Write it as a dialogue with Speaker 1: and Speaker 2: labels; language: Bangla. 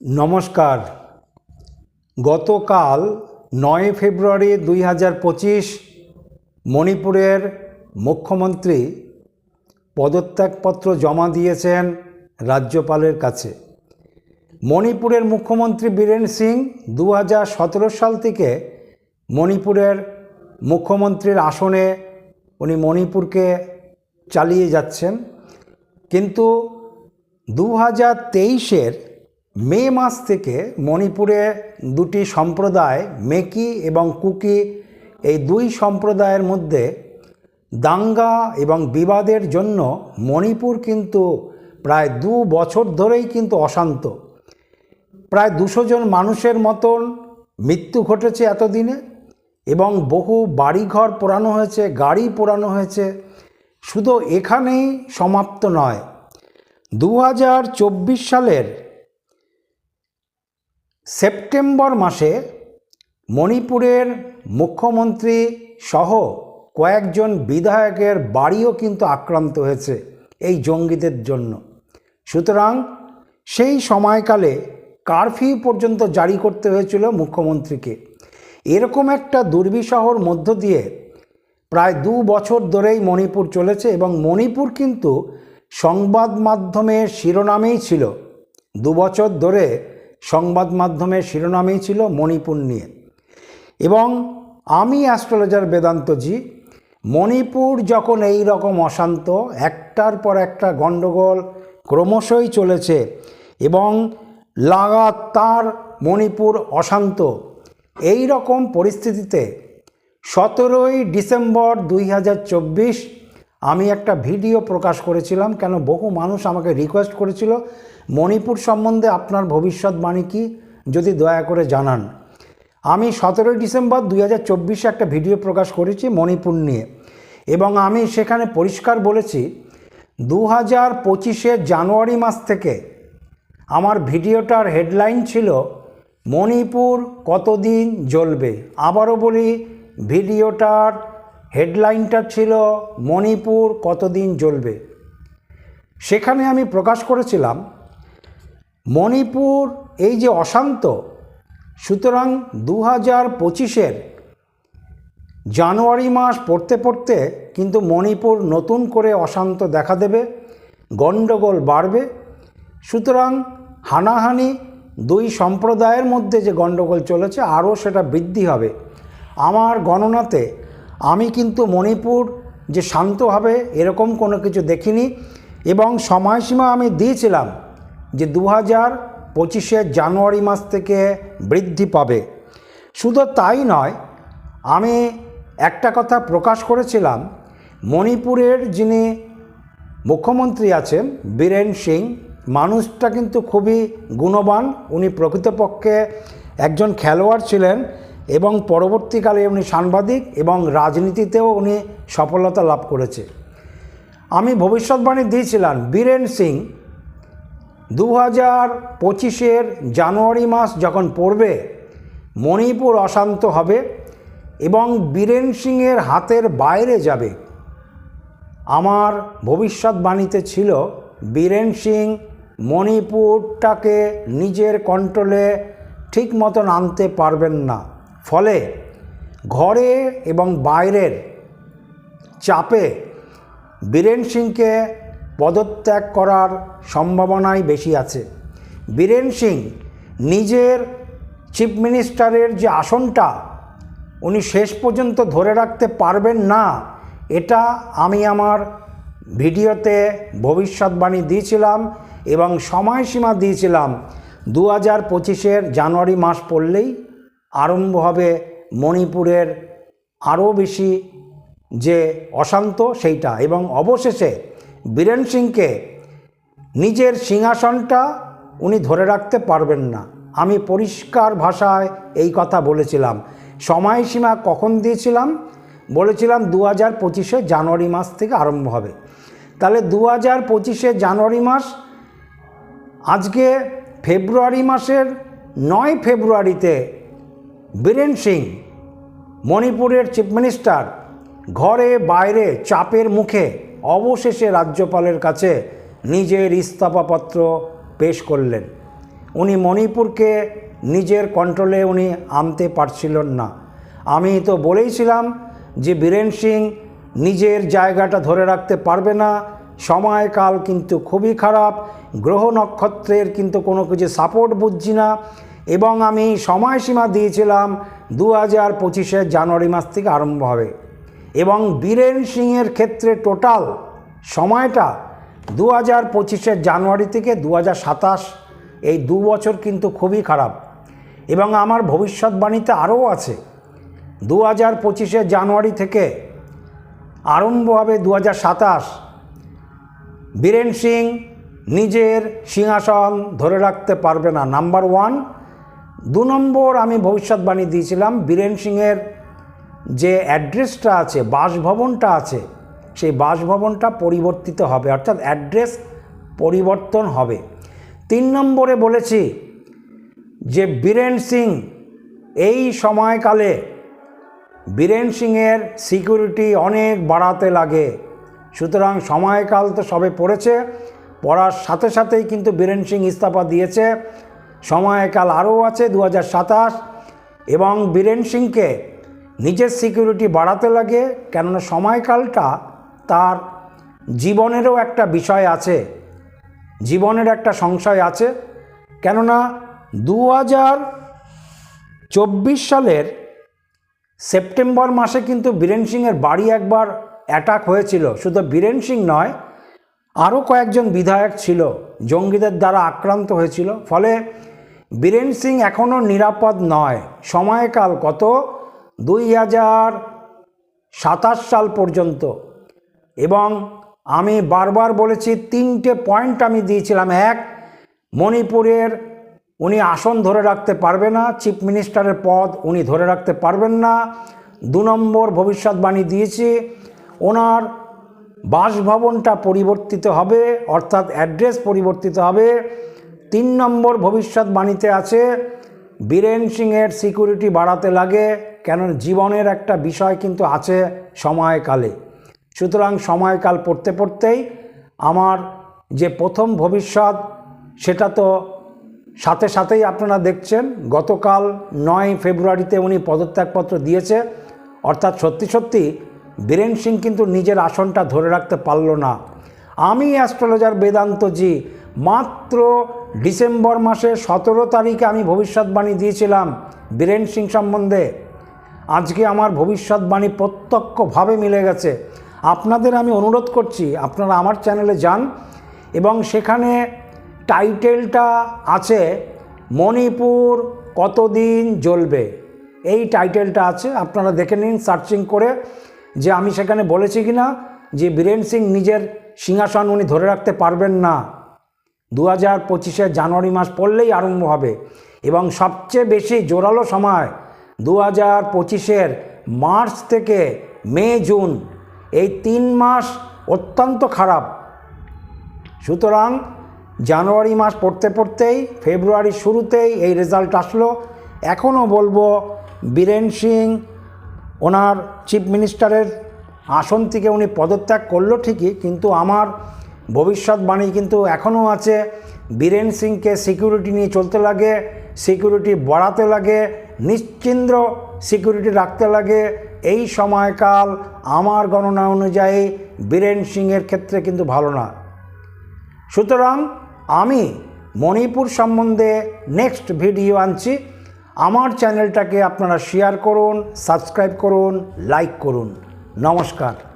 Speaker 1: নমস্কার। গতকাল নয় ফেব্রুয়ারি দুই হাজার পঁচিশ মণিপুরের মুখ্যমন্ত্রী পদত্যাগপত্র জমা দিয়েছেন রাজ্যপালের কাছে। মণিপুরের মুখ্যমন্ত্রী বীরেন সিং দু হাজার সতেরো সাল থেকে মণিপুরের মুখ্যমন্ত্রীর আসনে উনি মণিপুরকে চালিয়ে যাচ্ছেন। কিন্তু দু হাজার তেইশের মে মাস থেকে মণিপুরে দুটি সম্প্রদায়, মেকি এবং কুকি, এই দুই সম্প্রদায়ের মধ্যে দাঙ্গা এবং বিবাদের জন্য মণিপুর কিন্তু প্রায় দু বছর ধরেই কিন্তু অশান্ত। প্রায় দুশো জন মানুষের মতন মৃত্যু ঘটেছে এতদিনে এবং বহু বাড়িঘর পোড়ানো হয়েছে, গাড়ি পোড়ানো হয়েছে। শুধু এখানেই সমাপ্ত নয়, দু সালের সেপ্টেম্বর মাসে মণিপুরের মুখ্যমন্ত্রী সহ কয়েকজন বিধায়কের বাড়িও কিন্তু আক্রান্ত হয়েছে এই জঙ্গিদের জন্য। সুতরাং সেই সময়কালে কারফিউ পর্যন্ত জারি করতে হয়েছিল মুখ্যমন্ত্রীকে। এরকম একটা দুর্বিষহর মধ্য দিয়ে প্রায় দু বছর ধরেই মণিপুর চলেছে এবং মণিপুর কিন্তু সংবাদ মাধ্যমের শিরোনামেই ছিল। দু বছর ধরে সংবাদ মাধ্যমের শিরোনামেই ছিল মণিপুর নিয়ে। এবং আমি অ্যাস্ট্রোলজার বেদান্তজি মণিপুর যখন এই রকম অশান্ত, একটার পর একটা গণ্ডগোল ক্রমশই চলেছে এবং লাগাতার মণিপুর অশান্ত, এই রকম পরিস্থিতিতে সতেরোই ডিসেম্বর দুই হাজার চব্বিশ আমি একটা ভিডিও প্রকাশ করেছিলাম, কেন বহু মানুষ আমাকে রিকোয়েস্ট করেছিল মণিপুর সম্বন্ধে আপনার ভবিষ্যৎবাণী কি? যদি দয়া করে জানান। আমি সতেরোই ডিসেম্বর দুই হাজার চব্বিশে একটা ভিডিও প্রকাশ করেছি মণিপুর নিয়ে। এবং আমি সেখানে পরিষ্কার বলেছি দু হাজার পঁচিশে জানুয়ারি মাস থেকে আমার ভিডিওটার হেডলাইন ছিল, মণিপুর কতদিন জ্বলবে? আবারও বলি, ভিডিওটার হেডলাইনটা ছিল, মণিপুর কতদিন জ্বলবে? সেখানে আমি প্রকাশ করেছিলাম মণিপুর, এই যে অশান্ত, সুতরাং দু হাজার পঁচিশের জানুয়ারি মাস পড়তে পড়তে কিন্তু মণিপুর নতুন করে অশান্ত দেখা দেবে, গণ্ডগোল বাড়বে। সুতরাং হানাহানি দুই সম্প্রদায়ের মধ্যে যে গণ্ডগোল চলেছে, আরও সেটা বৃদ্ধি হবে। আমার গণনাতে আমি কিন্তু মণিপুর যে শান্ত হবে, এরকম কোনো কিছু দেখিনি এবং সময়সীমা আমি দিয়েছিলাম যে দু হাজার পঁচিশে জানুয়ারি মাস থেকে বৃদ্ধি পাবে। শুধু তাই নয়, আমি একটা কথা প্রকাশ করেছিলাম, মণিপুরের যিনি মুখ্যমন্ত্রী আছেন বীরেন সিং, মানুষটা কিন্তু খুবই গুণবান, উনি প্রকৃতপক্ষে একজন খেলোয়াড় ছিলেন এবং পরবর্তীকালে উনি সাংবাদিক এবং রাজনীতিতেও উনি সফলতা লাভ করেছে। আমি ভবিষ্যৎবাণী দিয়েছিলাম, বীরেন সিং দু হাজার পঁচিশের জানুয়ারি মাস যখন পড়বে, মণিপুর অশান্ত হবে এবং বীরেন সিংয়ের হাতের বাইরে যাবে। আমার ভবিষ্যৎবাণীতে ছিল, বীরেন সিং মণিপুরটাকে নিজের কন্ট্রোলে ঠিক মতন আনতে পারবেন না। ফলে ঘরে এবং বাইরের চাপে বীরেন সিংকে পদত্যাগ করার সম্ভাবনাই বেশি আছে। বীরেন সিং নিজের চিফ মিনিস্টারের যে আসনটা উনি শেষ পর্যন্ত ধরে রাখতে পারবেন না, এটা আমি আমার ভিডিওতে ভবিষ্যৎবাণী দিয়েছিলাম এবং সময়সীমা দিয়েছিলাম। দু হাজার পঁচিশের জানুয়ারি মাস পড়লেই আরম্ভ হবে মণিপুরের আরও বেশি যে অশান্ত সেইটা এবং অবশেষে বীরেন সিংকে নিজের সিংহাসনটা উনি ধরে রাখতে পারবেন না। আমি পরিষ্কার ভাষায় এই কথা বলেছিলাম। সময়সীমা কখন দিয়েছিলাম? বলেছিলাম দু হাজার পঁচিশে জানুয়ারি মাস থেকে আরম্ভ হবে। তাহলে দু হাজার পঁচিশে জানুয়ারি মাস, আজকে ফেব্রুয়ারি মাসের নয় ফেব্রুয়ারিতে বীরেন সিং, মণিপুরের চিফ মিনিস্টার, ঘরে বাইরে চাপের মুখে অবশেষে রাজ্যপালের কাছে নিজের ইস্তফাপত্র পেশ করলেন। উনি মণিপুরকে নিজের কন্ট্রোলে উনি আনতে পারছিলেন না। আমি তো বলেইছিলাম যে বীরেন সিং নিজের জায়গাটা ধরে রাখতে পারবে না। সময়কাল কিন্তু খুবই খারাপ, গ্রহ নক্ষত্রের কিন্তু কোনো কিছু সাপোর্ট বুঝছি না। এবং আমি সময়সীমা দিয়েছিলাম দু হাজার পঁচিশের জানুয়ারি মাস থেকে আরম্ভ হবে। এবং বীরেন সিংয়ের ক্ষেত্রে টোটাল সময়টা দু হাজার জানুয়ারি থেকে দু হাজার সাতাশ। এই দু বছর কিন্তু খুবই খারাপ। এবং আমার ভবিষ্যৎবাণীতে আরও আছে। দু হাজার পঁচিশের জানুয়ারি থেকে আরম্ভ হবে দু হাজার সাতাশ। বীরেন সিং নিজের সিংহাসন ধরে রাখতে পারবে না। Number one. দু নম্বর আমি ভবিষ্যৎবাণী দিয়েছিলাম, বীরেন সিংয়ের যে অ্যাড্রেসটা আছে, বাসভবনটা আছে, সেই বাসভবনটা পরিবর্তিত হবে। অর্থাৎ অ্যাড্রেস পরিবর্তন হবে। তিন নম্বরে বলেছি যে বীরেন সিং, এই সময়কালে বীরেন সিংয়ের সিকিউরিটি অনেক বাড়াতে লাগে। সুতরাং সময়কাল তো সবে পড়েছে, পড়ার সাথে সাথেই কিন্তু বীরেন সিং ইস্তফা দিয়েছে। সময়কাল আরও আছে, দু হাজার সাতাশ, এবং বীরেন সিংকে নিজের সিকিউরিটি বাড়াতে লাগে, কেননা সময়কালটা তার জীবনেরও একটা বিষয় আছে, জীবনের একটা সংশয় আছে। কেননা দু হাজার চব্বিশ সালের সেপ্টেম্বর মাসে কিন্তু বীরেন সিংয়ের বাড়ি একবার অ্যাটাক হয়েছিল। শুধু বীরেন সিং নয়, আরও কয়েকজন বিধায়ক ছিল, জঙ্গিদের দ্বারা আক্রান্ত হয়েছিল। ফলে বীরেন সিং এখনও নিরাপদ নয়। সময়কাল কত? দুই হাজার সাতাশ সাল পর্যন্ত। এবং আমি বারবার বলেছি, তিনটে পয়েন্ট আমি দিয়েছিলাম। এক, মণিপুরের উনি আসন ধরে রাখতে পারবে না, চিফ মিনিস্টারের পদ উনি ধরে রাখতে পারবেন না। দু নম্বর ভবিষ্যৎবাণী দিয়েছি, ওনার বাসভবনটা পরিবর্তিত হবে, অর্থাৎ অ্যাড্রেস পরিবর্তিত হবে। তিন নম্বর ভবিষ্যৎবাণীতে আছে, বীরেন সিংয়ের সিকিউরিটি বাড়াতে লাগে কেন জীবনের একটা বিষয় কিন্তু আছে সময়কালে। সুতরাং সময়কাল পড়তে পড়তেই আমার যে প্রথম ভবিষ্যৎ, সেটা তো সাথে সাথেই আপনারা দেখছেন, গতকাল নয় ফেব্রুয়ারিতে উনি পদত্যাগপত্র দিয়েছে। অর্থাৎ সত্যি সত্যি বীরেন সিং কিন্তু নিজের আসনটা ধরে রাখতে পারল না। আমি অ্যাস্ট্রোলজার বেদান্তজি মাত্র ডিসেম্বর মাসের সতেরো তারিখে আমি ভবিষ্যৎবাণী দিয়েছিলাম বীরেন সিং সম্বন্ধে। আজকে আমার ভবিষ্যৎবাণী প্রত্যক্ষভাবে মিলে গেছে। আপনাদের আমি অনুরোধ করছি, আপনারা আমার চ্যানেলে যান এবং সেখানে টাইটেলটা আছে, মণিপুর কতদিন জ্বলবে? এই টাইটেলটা আছে, আপনারা দেখে নিন, সার্চিং করে যে আমি সেখানে বলেছি কি না যে বীরেন সিং নিজের সিংহাসন উনি ধরে রাখতে পারবেন না। দু হাজার পঁচিশের জানুয়ারি মাস পড়লেই আরম্ভ হবে এবং সবচেয়ে বেশি জোরালো সময় দু হাজার পঁচিশের মার্চ থেকে মে, জুন এই তিন মাস অত্যন্ত খারাপ। সুতরাং জানুয়ারি মাস পড়তে পড়তেই ফেব্রুয়ারির শুরুতেই এই রেজাল্ট আসলো। এখনও বলব, বীরেন সিং ওনার চিফ মিনিস্টারের আসন থেকে উনি পদত্যাগ করল ঠিকই, কিন্তু আমার ভবিষ্যৎবাণী কিন্তু এখনও আছে। বীরেন সিংকে সিকিউরিটি নিয়ে চলতে লাগে সিকিউরিটি বাড়াতে লাগে নিশ্চিন্দ্র সিকিউরিটি রাখতে লাগে। এই সময়কাল আমার গণনা অনুযায়ী বীরেন সিংয়ের ক্ষেত্রে কিন্তু ভালো না। সুতরাং আমি মণিপুর সম্বন্ধে নেক্সট ভিডিও আনছি। আমার চ্যানেলটাকে আপনারা শেয়ার করুন সাবস্ক্রাইব করুন লাইক করুন। নমস্কার।